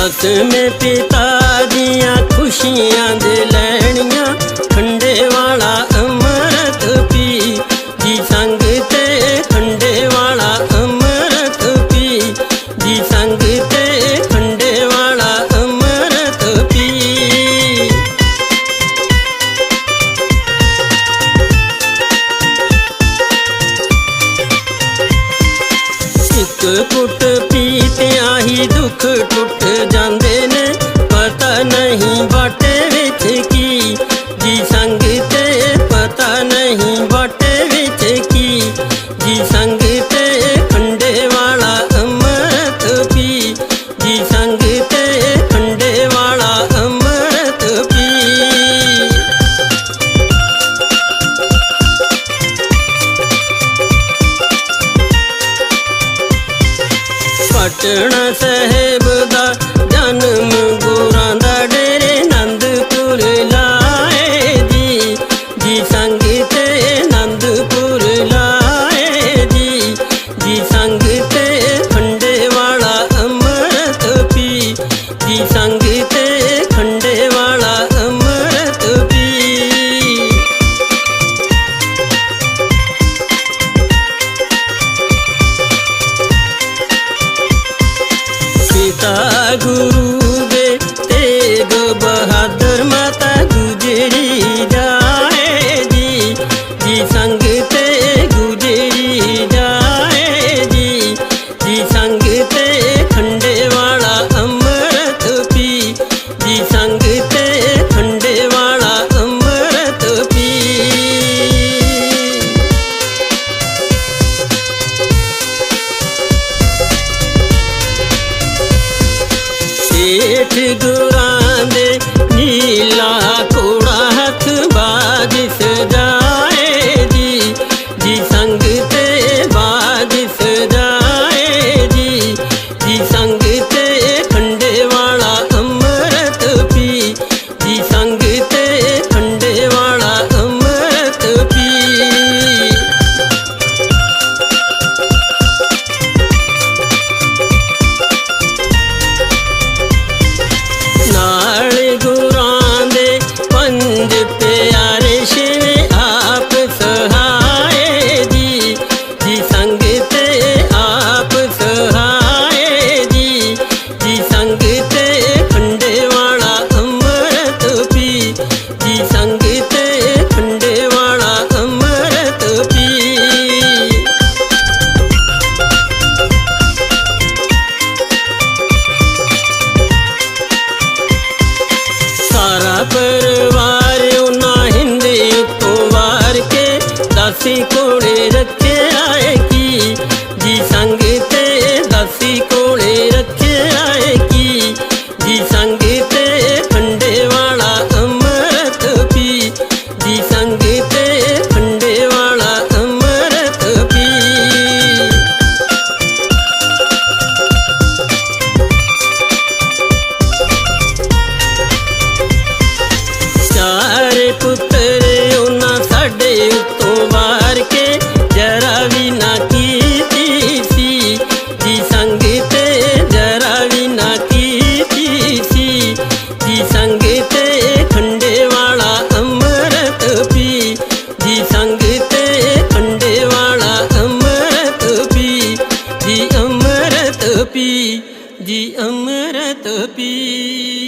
ਹੱਥ ਮੇ ਪਿਤਾ ਦੀਆਂ ਖੁਸ਼ੀਆਂ ਦੇ ਲੈਣੀਆਂ, ਖੰਡੇ ਵਾਲਾ ਅਮਰਤ ਪੀ। ਜੀ ਸੰਗ ਤੇ ਖੰਡੇ ਵਾਲਾ ਅਮਰਤ ਪੀ। ਜੀ ਸੰਗ ਤੇ ਖੰਡੇ ਵਾਲਾ ਅਮਰਤ ਪੀ। ਇੱਕ ਕੁੱਟ ਪੀਤਿਆਂ ਹੀ ਦੁੱਖ ਟੁੱਟ ਜਾਂਦੇ ਨੇ। ਪਤਾ ਨਹੀਂ ਵਾਟੇ ਵਿੱਚ ਕੀ। ਜੀ ਸੰਗ ਤੇ ਪਤਾ ਨਹੀਂ ਵਾਟੇ ਵਿੱਚ ਕੀ। ਜੀ ਸੰਗ ਤੇ ਪਟਣਾ ਸਾਹਿਬ ਦਾ ਜਨਮ ਗੁਰੂ ਗੁਰੂ ਦੇ ਤੇਗ ਬਹਾਦਰ ਮਾਤਾ ਗੁਜਰੀ ਜਾਏ ਜੀ ਜੀ ਸੰਗ ਤੇ ਗੁਜਰੀ ਜਾਏ ਜੀ ਜੀ ਸੰਗ ਤੇ ਖੰਡੇ ਵਾਲਾ ਅੰਮ੍ਰਿਤ ਪੀ, ਜੀ ਸੰਗ ਮਾਸੀ ਕੋਲੇ ਰੱਖ 的笔。